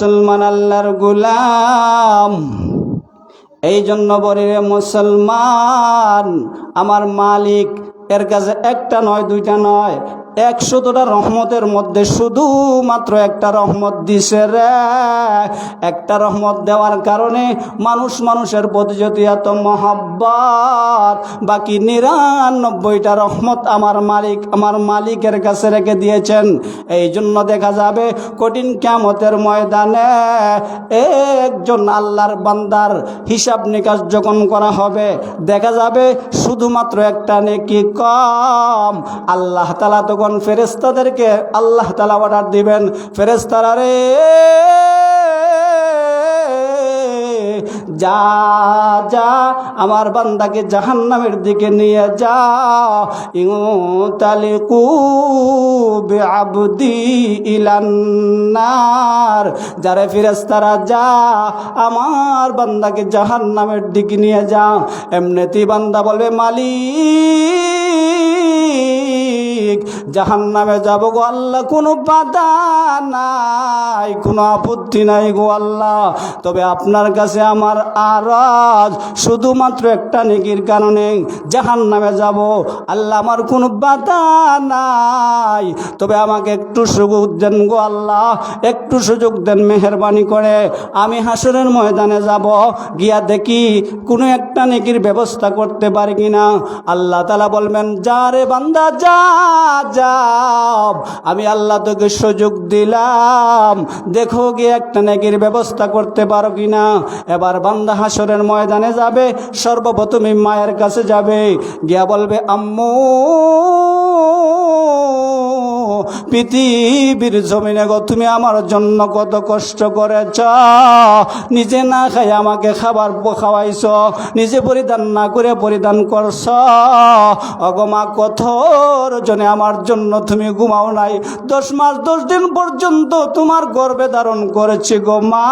মুসলমান আল্লাহর গুলাম। এই জন্য বলি রে মুসলমান, আমার মালিক, এর কাছে একটা নয়, দুইটা নয় একশোটা রহমতের মধ্যে, শুধুমাত্র একটা রহমত দিছে রে। একটা রহমত দেওয়ার কারণে মানুষ মানুষের প্রতি যদি এত মহাব্বত, বাকি নিরানব্বইটা রহমত আমার মালিক, আমার মালিকের কাছে রেখে দিয়েছেন এই জন্য দেখা যাবে কঠিন ক্যামতের ময়দানে একজন আল্লাহর বান্দার হিসাব নিকাশ যখন করা হবে, দেখা যাবে শুধুমাত্র একটা নেকি কম। আল্লাহ তালা তখন ফেরেস্তাদেরকে আল্লাহ তালা অর্ডার দিবেন ফেরেস্তারা রে, যা যা, আমার বান্দাকে জাহান্নামের দিকে নিয়ে যা। ইতালিকু আবদি ইলান্নার যারা ফিরেস্তারা যা, আমার বান্দাকে জাহান্নামের দিকে নিয়ে যা। এমনিতেই বান্দা বলবে, মালিক জাহান নামে যাব গো আল্লাহ, কোনো বাধা নাই, কোনো আপত্তি নাই গো আল্লাহ। তবে আপনার কাছে আমার আরাজ, শুধুমাত্র একটা নেকির কারণে জাহান নামে যাব। আল্লাহ আমার কোনো বাধা নাই। তবে আমাকে একটু সুযোগ দেন গো আল্লাহ, একটু সুযোগ দেন মেহরবানি করে। আমি হাসরের ময়দানে যাব, গিয়া দেখি কোনো একটা নেকির ব্যবস্থা করতে পারি কিনা। আল্লাহ তালা বলবেন, যা রে বান্দা, যা। যাও। আমি আল্লাহ তোকে সুযোগ দিলাম। দেখো গিয়ে একটা নেকির ব্যবস্থা করতে পারো কি না এবার বান্দা হাসরের ময়দানে যাবে, সর্বপ্রথমে মায়ের কাছে যাবে। গিয়া বলবে, আম্মু পৃথিবীর জমিনে গো, তুমি আমার জন্য কত কষ্ট করেছ। নিজে না খাই আমাকে খাবার খাওয়াইছ, নিজে পরিধান না করে পরিধান করছ। অগমা কথর জনে আমার জন্য তুমি ঘুমাও নাই। দশ মাস, দশ দিন পর্যন্ত তোমার গর্বে ধারণ করেছি গো মা।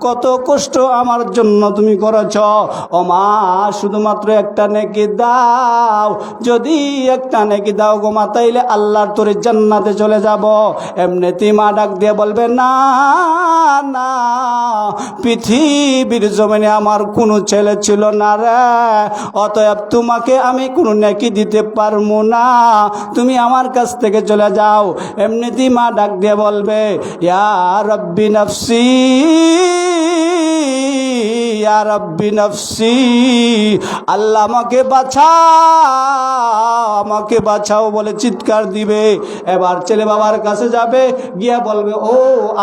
কত কষ্ট আমার জন্য তুমি করেছ। ও মা, শুধুমাত্র একটা নেকি দাও। যদি একটা নেকি দাও গো মা, তাইলে আল্লাহর তোর জান্নাতে চলে যাব। এমনিতেই মা ডাক দিয়ে বলবে, না না, পৃথিবীর জমিনে আমার কোনো ছেলে ছিল না রে। অতএব তোমাকে আমি কোনো নেকি দিতে পারব না। তুমি আমার কাছ থেকে চলে যাও। এমনিতেই মা ডাক দিয়ে বলবে, ইয়া রব্বি নফসি রব্বি নফসি, আল্লাহ আমাকে বাঁচা আমাকে বাঁচাও বলে চিৎকার দিবে। এবার ছেলে বাবার কাছে যাবে, গিয়া বলবে, ও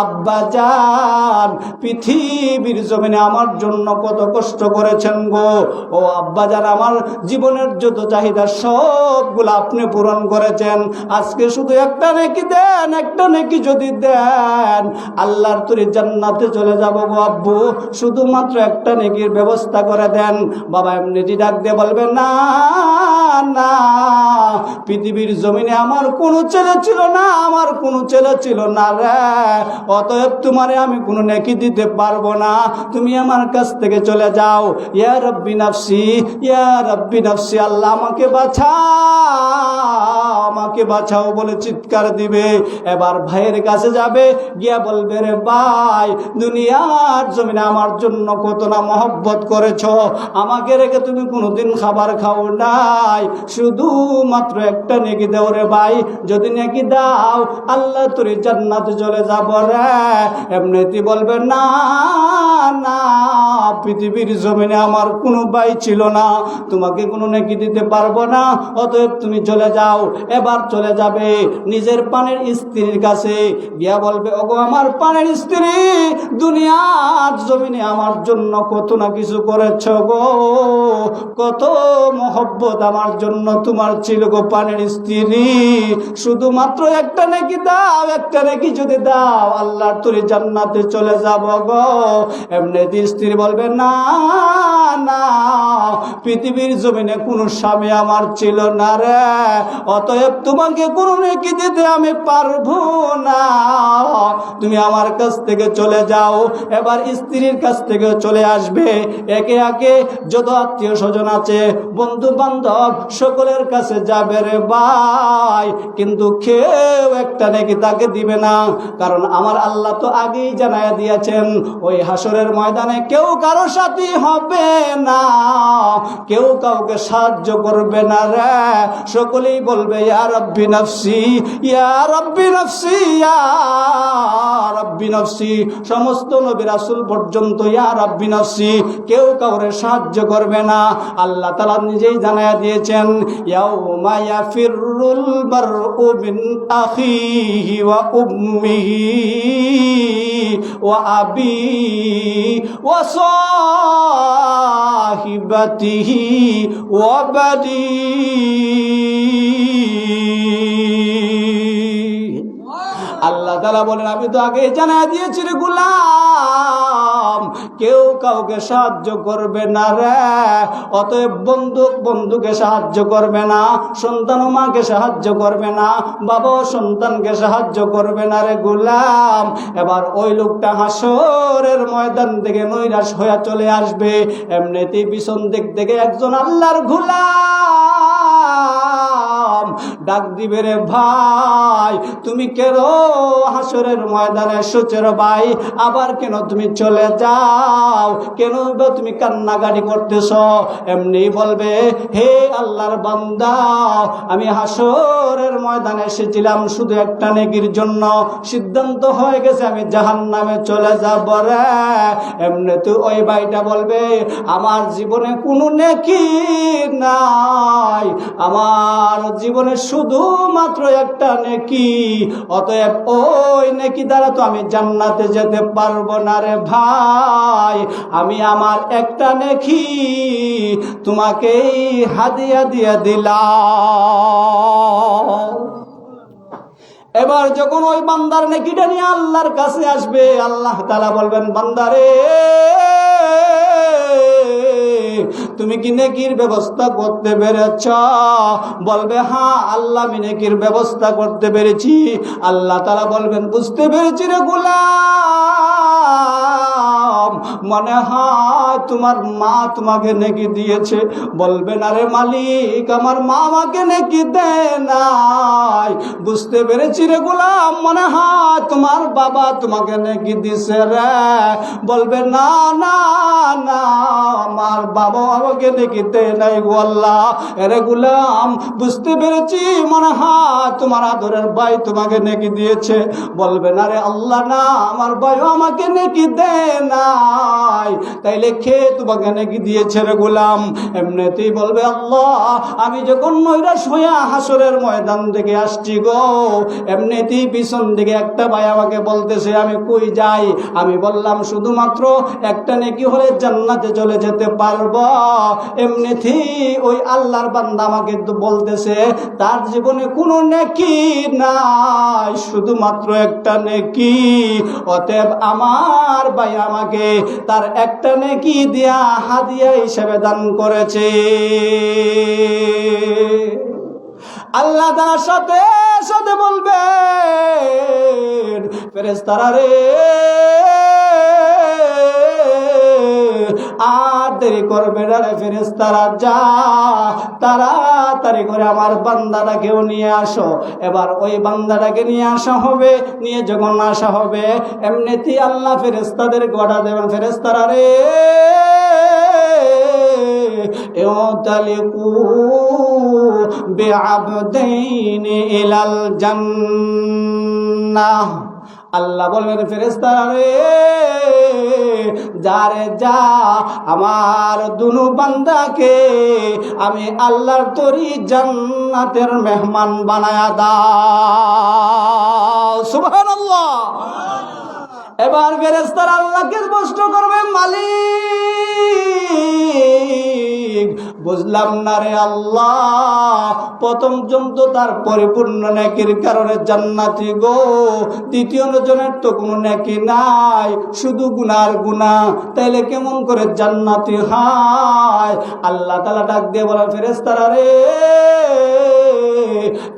আব্বা যান পৃথিবীর জমিনে আমার জন্য কত কষ্ট করেছেন গো। ও আব্বা যান আমার জীবনের যত চাহিদা সবগুলো আপনি পূরণ করেছেন। আজকে শুধু একটা নেকি দেন, একটা নেকি যদি দেন, আল্লাহর তরি জান্নাতে চলে যাব গো আব্বু। শুধুমাত্র একটা নেকির ব্যবস্থা করে দেন। বাবা এমনিটি ডাক দিয়ে বলবে, না না। পৃথিবীর জমিনে আমার কোনো ছেলে ছিল না, আমার কোনো ছেলে ছিল না রে। অতএব তোমারে আমি কোনো নেকি দিতে পারব না। তুমি আমার কাছ থেকে চলে যাও। ইয়া রব্বি নাফসি, ইয়া রব্বি নাফসি, আল্লাহ আমাকে বাঁচাও আমাকে বাঁচাও বলে চিৎকার দিবে। এবার ভাইয়ের কাছে যাবে, গিয়া বলবে, রে ভাই, দুনিয়ার জমিনে আমার জন্য কত না মহব্বত করেছ। আমাকে রেখে তুমি কোনোদিন খাবার খাও নাই। শুধুমাত্র একটা নেকি দাও রে ভাই। যদি নেকি দাও, আল্লাহ তোর জান্নাতে চলে যাব রে। এমনিতে বলবে, না না, পৃথিবীর জমিনে আমার কোনো ভাই ছিল না। তোমাকে কোনো নেকি দিতে পারব না। অতএব তুমি চলে যাও। এবার চলে যাবে নিজের পানের স্ত্রীর কাছে। গিয়া বলবে, ওগো, আমার পানের স্ত্রী, দুনিয়ার জমিনে আমার জন্য কত না কিছু করেছ গো। কত মহব্বত আমার জন্য তোমার ছিল গোপানের স্ত্রী। শুধুমাত্র একটা নাকি দাও, একটা নাকি যদি দাও, আল্লাহর তুই জান্নাতে চলে যাব গো। এমনি স্ত্রী বলবে, না না। পৃথিবীর জমিনে কোনো স্বামী আমার ছিল না রে। অতএব তোমাকে কোনো নেকি দিতে আমি পারব না। তুমি আমার কাছ থেকে চলে যাও, এবার স্ত্রীর কাছ থেকে চলে আসবে। একে একে যত আত্মীয় স্বজন আছে বন্ধু বান্ধব সকলের কাছে যাবে রে ভাই। কিন্তু কেউ একটা নাকি তাকে দিবে না, কারণ আমার আল্লাহ তো আগেই জানায় দিয়েছেন, ওই হাসরের ময়দানে কেউ কারও সাথী হবে না। কেউ কাউকে সাহায্য করবে না রে। সকলেই বলবে নফসি নফসি নফসি। সমস্ত নবী রাসূল পর্যন্ত, ইয়া রব্বি নফসি, কেউ কাউরে সাহায্য করবে না। আল্লাহ তালা নিজেই জানায়া দিয়েছেন, ইয়াউমা ইয়াফিরুল মারউ মিন আখিহি ওয়া আবি ও সাহিবাতিহি ও বদি আল্লাহ তালা বলেন আমি তো আগে জানা দিয়েছি রে গুলাম কেউ কাউকে সাহায্য করবে না রে। অতএব বন্ধুক বন্ধুকে সাহায্য করবে না, সন্তান মাকে সাহায্য করবে না, বাবা সন্তানকে সাহায্য করবে না রে গুলাম। এবার ওই লোকটা হাসরের ময়দান থেকে নৈরাশ হয়ে চলে আসবে। এমনিতেই পিছন দিক থেকে একজন আল্লাহর গুলাম। ডাক দিবে রে ভাই, তুমি কেন হাসরের ময়দানে সুচের ভাই? আবার কেন তুমি চলে যাও? কেন তুমি কান্নাকাটি করতেছ? এমনি বলবে, হে আল্লাহর বান্দা, আমি হাসরের ময়দানে এসেছিলাম শুধু একটা নেকির জন্য। সিদ্ধান্ত হয়ে গেছে, আমি জাহান নামে চলে যাব রে। এমনি তো ওই ভাইটা বলবে, আমার জীবনে কোনো নেকি নাই। আমার জীবনে শুধুমাত্র একটা নেকি। অতএব ওই নেকি দ্বারা তো আমি জান্নাতে যেতে পারব না রে ভাই। আমি আমার একটা নেকি তোমাকেই হাদিয়া দিয়ে দিলাম। এবার যখন ওই বান্দার নেকিটা নিয়ে আল্লাহর কাছে আসবে, আল্লাহ তালা বলবেন বান্দারে তুমি কি নেকির ব্যবস্থা করতে পেরেছ? বলবে হ্যাঁ আল্লাহ আমি নেকির ব্যবস্থা করতে পেরেছি। আল্লাহ তারা বলবেন, বুঝতে পেরেছি রে গুলাম মনে হয় তোমার মা তোমাকে নেকি দিয়েছে। বলবে, না রে মালিক, আমার মা আমাকে নেকি দেয় নাই। বুঝতে পেরেছি রে গোলাম, মনে হয় তোমার বাবা তোমাকে নেকি দিছে রে। বলবে, না না না, আমার বাবা আমাকে নেকি দেয় নাই গো আল্লাহ। এরে গোলাম, বুঝতে পেরেছি, মনে হয় তোমার আদরের ভাই তোমাকে নেকি দিয়েছে। বলবে, না রে আল্লাহ, না, আমার ভাই আমাকে নেকি দেয় নাই। তাইলে খেয়ে তোমাকে নাকি দিয়েছে রে গোলাম? এমনিতেই বলবে আল্লাহ, আমি যখন নৈরাশ হইয়া হাসরের ময়দান থেকে আসছি গো, এমনিতেই পিছন দিকে একটা ভাই আমাকে বলতেছে, আমি কই যাই? আমি বললাম, শুধুমাত্র একটা নেকি হলে জান্নাতে চলে যেতে পারব। এমনিতেই ওই আল্লাহর বান্দা আমাকে বলতেছে, তার জীবনে কোনো নেকি নাই, শুধুমাত্র একটা নেকি। অতএব আমার ভাই আমাকে তার একটা নেকি দিয়া হাদিয়া হিসেবে দান করেছে। আল্লাহ তার সাথে সাথে বলবে ফেরেস্তারা রে আর দেরি করবে না রে ফেরেস্তারা যা তাড়াতাড়ি করে আমার বান্দাটাকেও নিয়ে আসো এবার ওই বান্দাটাকে নিয়ে আসা হবে নিয়ে যখন আসা হবে এমনিতেই আল্লাহ ফেরেস্তাদের গড়া দেবেন ফেরেস্তারা রে انطلقوا بعبدين إلى الجنة আল্লাহ বলবেন ফেরেস্তারে যারে যা আমার দুনু বান্দাকে আমি আল্লাহর তরি জান্নাতের মেহমান বানায়া দাও। সুবহানাল্লাহ। এবার ফেরেস্তার আল্লাহকে স্পষ্ট করবে, মালিক। বুঝলাম না রে আল্লাহ। প্রথম জন তো তার পরিপূর্ণ নাকির কারণে জান্নাতি গো। দ্বিতীয় জনের তো কোনো নাকি নাই, শুধু গুনার গুণা। তাইলে কেমন করে জান্নাতি হায়? আল্লাহ তালা ডাক দিয়ে বলা ফেরেস্তারা রে।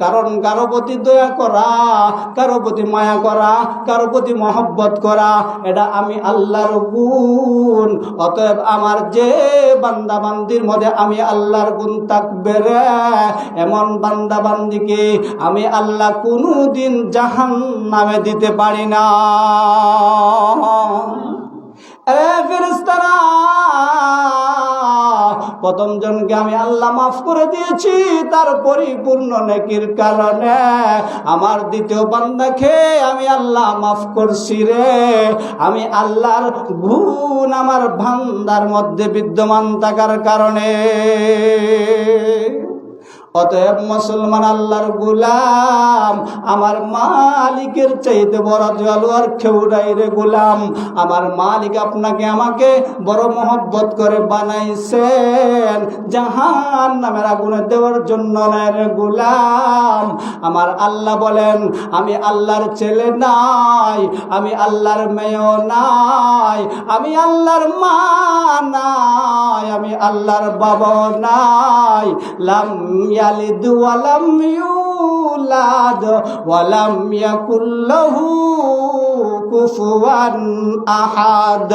কারণ কারও প্রতি দয়া করা, কারও প্রতি মায়া করা, কারও প্রতি মহব্বত করা, এটা আমি আল্লাহর গুণ। অতএব আমার যে বান্দা বান্দির মধ্যে আমি আল্লাহর গুণ থাকবে রে, এমন বান্দা বান্দিকে আমি আল্লাহ কোনো দিন জাহান নামে দিতে পারি না। এ ফেরেশতারা! প্রথম জনকে আমি আল্লাহ মাফ করে দিয়েছি, তার পরিপূর্ণ নেকির কারণে। আমার দ্বিতীয় বান্দাকে আমি আল্লাহ মাফ করছি রে। আমি আল্লাহর গুণ আমার ভান্দার মধ্যে বিদ্যমান থাকার কারণে। অতএব মুসলমান আল্লাহর গুলাম, আমার মালিকের চাইতে বড় জলু আর নাই রে গুলাম। আমার মালিক আপনাকে আমাকে বড় মহব্বত করে বানাইছেন। জাহান নামের আগুনে দেওয়ার জন্য নয় রে গুলাম। আমার আল্লাহ বলেন, আমি আল্লাহর ছেলে নাই, আমি আল্লাহর মেয়েও নাই, আমি আল্লাহর মা নাই, আমি আল্লাহর বাবা নাই। লাম ইয়ালিদ ওয়ালাম ইউলাদ ওয়ালাম ইয়াকুল লাহু কুফুয়ান আহাদ।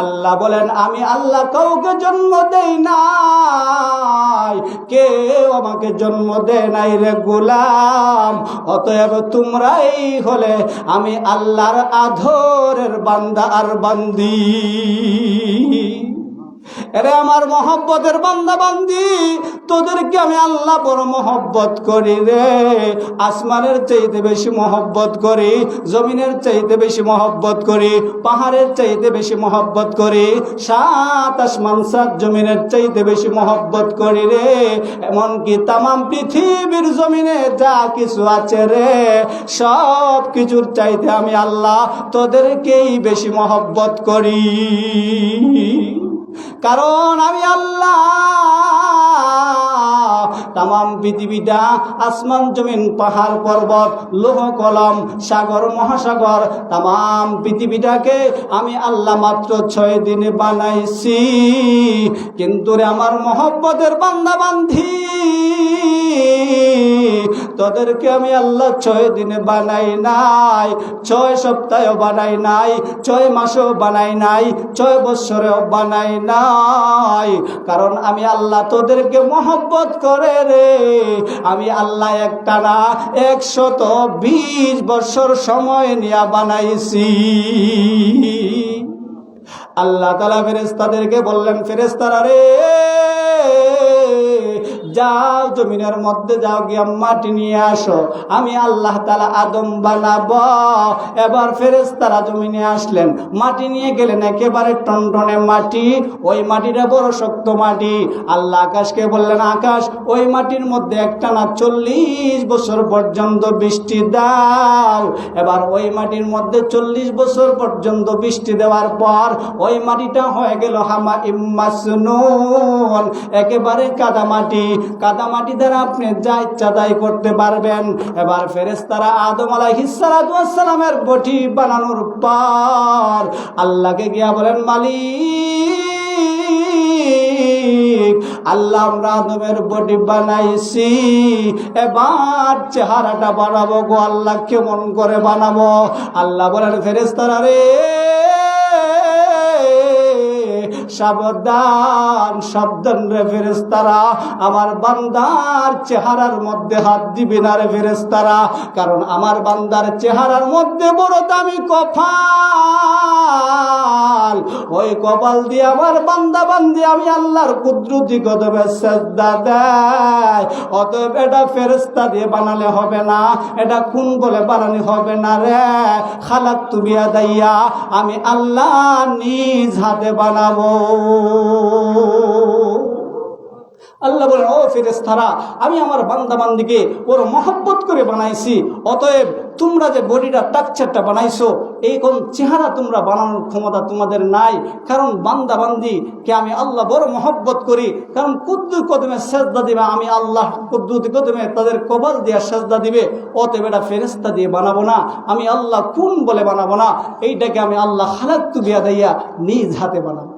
আল্লাহ বলেন, আমি আল্লাহ কাউকে জন্ম দেই নাই। কে আমাকে জন্ম দেয় নাই রে গোলাম। অতএব তোমরাই হলে আমি আল্লাহর আধরের বান্দা আর বান্দি। এরে আমার মহব্বতের বান্দা বান্দি, তোদেরকে আমি আল্লাহ বড় মহব্বত করি রে। আসমানের চাইতে বেশি মহব্বত করি, জমিনের চাইতে বেশি মহব্বত করি, পাহাড়ের চাইতে বেশি মহব্বত করি, সাত আসমান, সাত জমিনের চাইতে বেশি মহব্বত করি রে। এমনকি তামাম পৃথিবীর জমিনে যা কিছু আছে রে, সব কিছুর চাইতে আমি আল্লাহ তোদেরকেই বেশি মহব্বত করি। কারণ আমি আল্লাহ। তাম পৃথিবীটা আসমান, জমিন, পাহাড়, পর্বত, লোহ, কলম, সাগর, মহাসাগর তাম পৃথিবীটাকে আমি আল্লাহ মাত্র ছয় দিনে বানাইছি। কিন্তু রে আমার মহব্বতের বান্দা বান্ধি তোদেরকে আমি আল্লাহ ছয় দিনে বানাই নাই, ছয় সপ্তাহেও বানাই নাই, ছয় মাসেও বানাই নাই, ছয় বৎসরেও বানাই নাই। কারণ আমি আল্লাহ তোদেরকে মহব্বত করে রে। আমি আল্লাহ একটা না একশত বিশ বছর সময় নিয়ে বানাইছি। আল্লাহ তালা ফেরেস্তাদেরকে বললেন ফেরেস্তারা রে যাও জমিনের মধ্যে যাও গিয়া মাটি নিয়ে আসো। আমি আল্লাহ তালা আদম বানাব। এবার ফেরেস তারা জমিনে আসলেন। মাটি নিয়ে গেলেন একেবারে টনটনে মাটি। ওই মাটিটা বড় শক্ত মাটি। আল্লাহ আকাশকে বললেন, আকাশ, ওই মাটির মধ্যে একটা না চল্লিশ বছর পর্যন্ত বৃষ্টি দাও। এবার ওই মাটির মধ্যে চল্লিশ বছর পর্যন্ত বৃষ্টি দেওয়ার পর ওই মাটিটা হয়ে গেল হামা ইম্মাসনুন একেবারে কাদা মাটি। কাদা মাটি দ্বারা আপনি যা ইচ্ছা তাই করতে পারবেন। এবার ফেরেস্তারা আদম আলাইহিসালামের বটি বানানোর পর আল্লাহকে গিয়া বলেন, মালিক, আল্লাহ আমরা আদমের বডি বানাইছি, এবার চেহারাটা বানাবো গো, আল্লাহ কেমন করে বানাবো? আল্লাহ বলেন ফেরেস্তারা রে সাবধান সাবধান রে ফেরেস্তারা আমার বান্দার চেহারার মধ্যে হাত দিবি না রে ফেরেস্তারা কারণ আমার বান্দার চেহারার মধ্যে বড় দামি কপাল ওই কপাল দিয়ে আমার বান্দা বান্দি আমি আল্লাহর কুদরতি কদমে শ্রদ্ধা দেয়। অতএব এটা ফেরেস্তা দিয়ে বানালে হবে না, এটা খুন বলে বানানি হবে না রে। খালাক তুমিয়া দাইয়া আমি আল্লাহ নিজ হাতে বানাবো। আল্লাহ বলেন, ও ফেরেস্তারা আমি আমার বান্দা বান্দিকে ওর মহব্বত করে বানাইছি। অতএব তোমরা যে বডিটা, টাকচারটা বানাইছো, এই কোন চেহারা তোমরা বানানোর ক্ষমতা তোমাদের নাই। কারণ বান্দা বান্দি কে আমি আল্লাহ বড় মহব্বত করি। কারণ কুদ্দুর কদমে সেজদা দিবে, আমি আল্লাহ কুদ্দুতি কদমে তাদের কবাল দিয়া সেজদা দিবে। অতএব এটা ফেরেস্তা দিয়ে বানাবো না। আমি আল্লাহ কোন বলে বানাবো না? এইটাকে আমি আল্লাহ হালাত্তু দিয়া দিয়া নিজ হাতে বানাবো।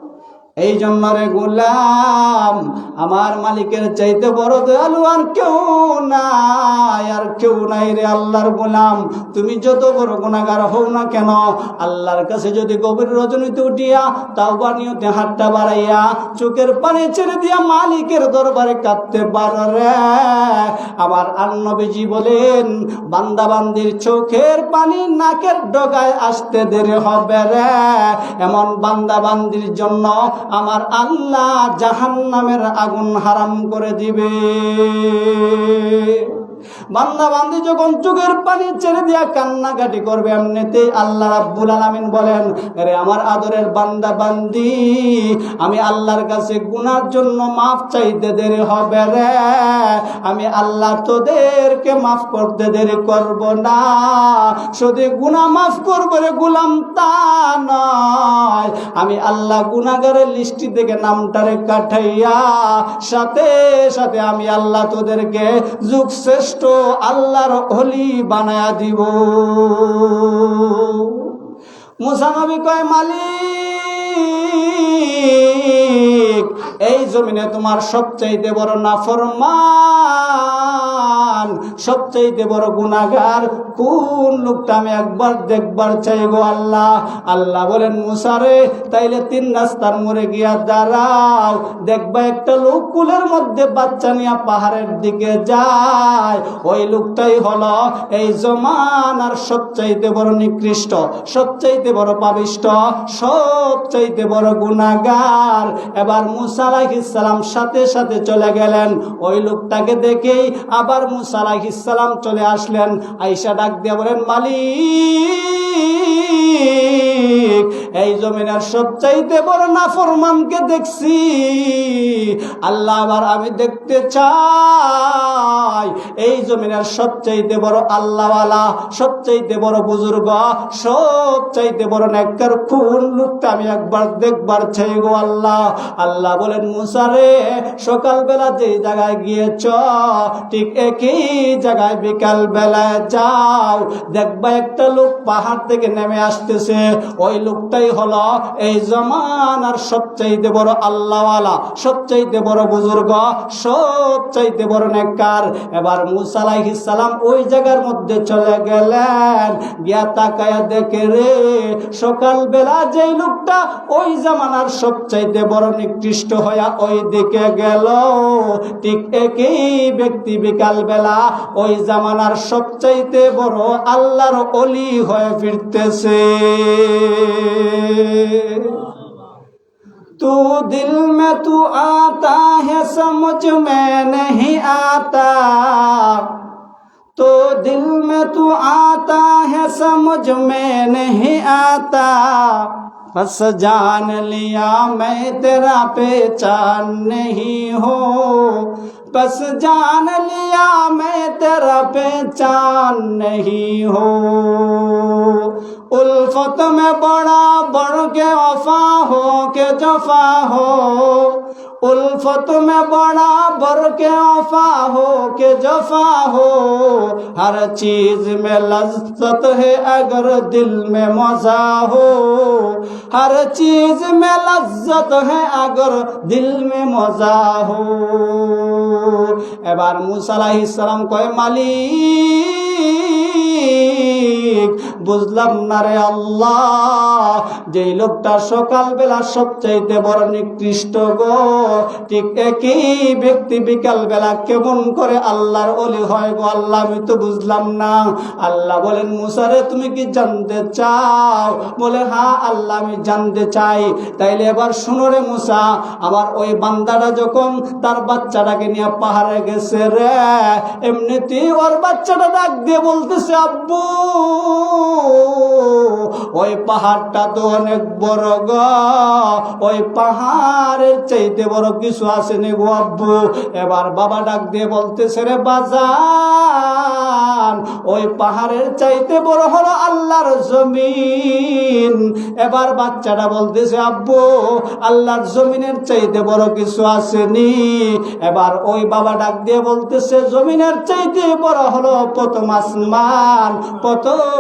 এই জন্য রে গোলাম, আমার মালিকের চাইতে বড় দয়ালু আর কেউ নাই, আর কেউ নাই রে আল্লাহর গোলাম। তুমি যত বড় গুণাগার হও না কেন, আল্লাহর কাছে যদি গভীর রজনীতে উঠিয়া তাও বানিয়তে হাতটা বাড়াইয়া চোখের পানি ছেড়ে দিয়া মালিকের দরবারে কাঁদতে পারো রে। আবার আন্নবীজি বলেন, বান্দাবান্দির চোখের পানি নাকের ডগায় আসতে দেরি হবে রে। এমন বান্দাবান্দির জন্য আমার আল্লাহ জাহান্নামের আগুন হারাম করে দিবে। বান্দা বান্দি যখন চোখের পানি ছেড়ে দিয়া কান্নাকাটি করবে, এমনিতেই আল্লাহ রাব্বুল আলামিন বলেন, আরে আমার আদরের বান্দা বান্দি, আমি আল্লাহর কাছে গুনার জন্য মাফ চাইতে দেরি হবে রে। আমি আল্লাহ তোদেরকে মাফ করতে দেরি করব না। শুধু গুনাহ মাফ করব রে গুলাম তা নয়। আমি আল্লাহ গুনাগারের লিস্টি থেকে নামটারে কাঠাইয়া, সাথে সাথে আমি আল্লাহ তোদেরকে যুগ শ্রেষ্ঠ আল্লাহর হলি বানায়া দিব। মুসানবী কয়, মালিক, এই জমিনে তোমার সবচাইতে বড় নাফরমান, সবচাইতে বড় গুনাগার কোন লোকটা আমি একবার দেখবার চাই গো আল্লাহ? আল্লাহ বলেন মুসারে তাইলে তিন রাস্তার মোড়ে গিয়া দাঁড়াও। দেখবা একটা লোক কুলের মধ্যে বাচ্চা নিয়ে পাহাড়ের দিকে যায়। ওই লোকটাই হলো এই জমানার সবচাইতে বড় নিকৃষ্ট, সবচাইতে বড় পাবিষ্ট সবচাইতে বড় গুনাগার এবার মুসা আলাইহিসসালাম সাথে সাথে চলে গেলেন। ওই লোকটাকে দেখেই আবার মুসা আলাইহিসসালাম চলে আসলেন। আইসা ডাক দিয়া বলেন মালিক! এই জমিনের সবচাইতে বড় নাফরমানকে দেখছি। আল্লাহ আবার আমি দেখতে চাই, এই জমিনের সবচাইতে বড় আল্লাহওয়ালা, সবচাইতে বড় বুজুর্গ, সবচাইতে বড় নেককার কোন লোকটা আমি একবার দেখবার চাই গো আল্লাহ। আল্লাহ বলেন মুসারে সকালবেলা যে জায়গায় গিয়েছ, ঠিক একই জায়গায় বিকাল বেলায় যাও। দেখবা একটা লোক পাহাড় থেকে নেমে আসতেছে। ওই লোকটাই হলো এই জমানার সবচাইতে বড় আল্লাহওয়ালা, সবচাইতে বড় বুজুর্গ, সবচাইতে বড় নেককার। এবার মুসা আলাইহিস সালাম ওই জায়গার মধ্যে চলে গেলেন। গিয়া তাকায়া দেখে রে, সকালবেলা যেই লোকটা ওই জামানার সবচাইতে বড় নিকৃষ্ট হইয়া ওই দিকে গেল। ঠিক একই ব্যক্তি বিকালবেলা ওই জামানার সবচাইতে বড় আল্লাহর অলি হয়ে ফিরতেছে। तू दिल में तू आता है समझ में नहीं आता। तो दिल में तू आता है, समझ में नहीं आता। बस जान लिया मैं तेरा पहचान नहीं हो। बस जान लिया मैं तेरा पहचान नहीं हो। उल्फत में बड़ा बढ़ के वफा हो, के जफा हो। उल्फत में बड़ा बढ़ के वफा हो के जफा हो हर चीज में लज्जत है अगर दिल में मजा हो हर चीज में लज्जत है अगर दिल में मजा हो এবার মুসা আলাইহিস সালাম কয় মালিক বুঝলাম না রে আল্লাহ। যেই লোকটা সকালবেলা সবচাইতে বড় নিকৃষ্ট গো, ঠিক একই ব্যক্তি বিকাল বেলা কেমন করে আল্লাহর অলি হয় গো আল্লাহ, আমি তো বুঝলাম না। আল্লাহ বলেন মুসারে তুমি কি জানতে চাও? বলে হ্যাঁ আল্লাহ, আমি জানতে চাই। তাইলে এবার শুনো রে মুসা, আমার ওই বান্দাটা যখন তার বাচ্চাটাকে নিয়ে পাহাড়ে গেছে রে, এমনিতেই ওর বাচ্চাটা ডাক দিয়ে বলতেছে, আব্বু ওই পাহাড়টা তো অনেক বড় গ। ওই পাহাড়ের চাইতে বড় কিছু আসেনি গো আব্বু। এবার বাবা ডাক দিয়ে বলতেছে, রে বাজার আসমান ওই পাহাড়ের চাইতে বড় হলো আল্লাহর জমিন। এবার বাচ্চাটা বলতেছে, আব্বু, আল্লাহর জমিনের চাইতে বড় কিছু আসেনি। এবার ওই বাবা ডাক দিয়ে বলতেছে, জমিনের চাইতে বড় হলো আসমান।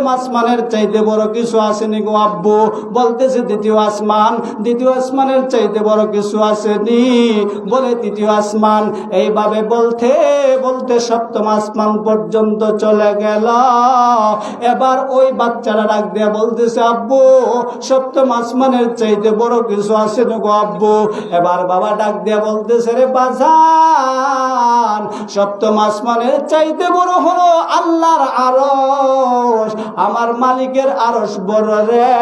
আসমানের চাইতে বড় কিছু আসেনি গো আব্বু। বলতেছে, দ্বিতীয় আসমান। দ্বিতীয় আসমানের চাইতে বড় কিছু আসেনি। বলে, তৃতীয় আসমান। এইভাবে বলতে বলতে সপ্তম আসমান পর্যন্ত চলে গেল। এবার ওই বাচ্চারা ডাক দিয়ে বলতেছে, আব্বু, সপ্তম আসমানের চাইতে বড় কিছু আছে না গো আব্বু? এবার বাবা ডাক দিয়ে বলতেছে, রে বাজান, সপ্তম আসমানের চাইতে বড় হলো আল্লাহর আরস আমার মালিকের আরস বড় রে।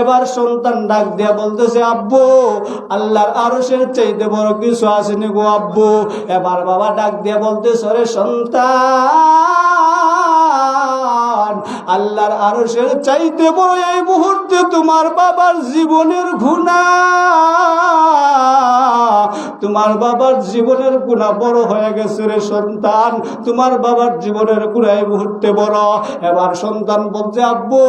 এবার সন্তান ডাক দিয়ে বলতেছে, আব্বু, আল্লাহর আরসের চাইতে বড় কিছু আসেনি গো আব্বু? এবার বাবা ডাক দিয়ে বলতেছে রে সন্তান আল্লাহর আরসের চাইতে বড় এই মুহূর্তে তোমার বাবার জীবনের গুণা। তোমার বাবার জীবনের গুণা বড় হয়ে গেছে রে সন্তান। তোমার বাবার জীবনের গুণা এই মুহূর্তে বড়। এবার সন্তান বলছে, আব্বু,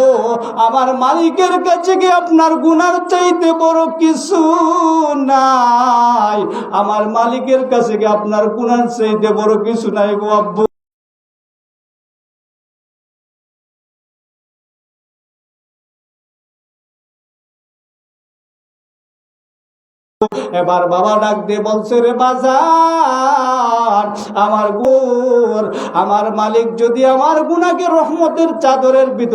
আমার মালিকের কাছে কি আপনার গুনার চাইতে বড় কিছু নাই? আমার মালিকের কাছে কি আপনার গুনার চাইতে বড় কিছু নাই গো আব্বু? এবার বাবা ডাক দিয়ে বলছে, রে বাজার, আমার গুর আমার মালিক যদি আমার গুনাকে রহমতের চাদরের ভিতর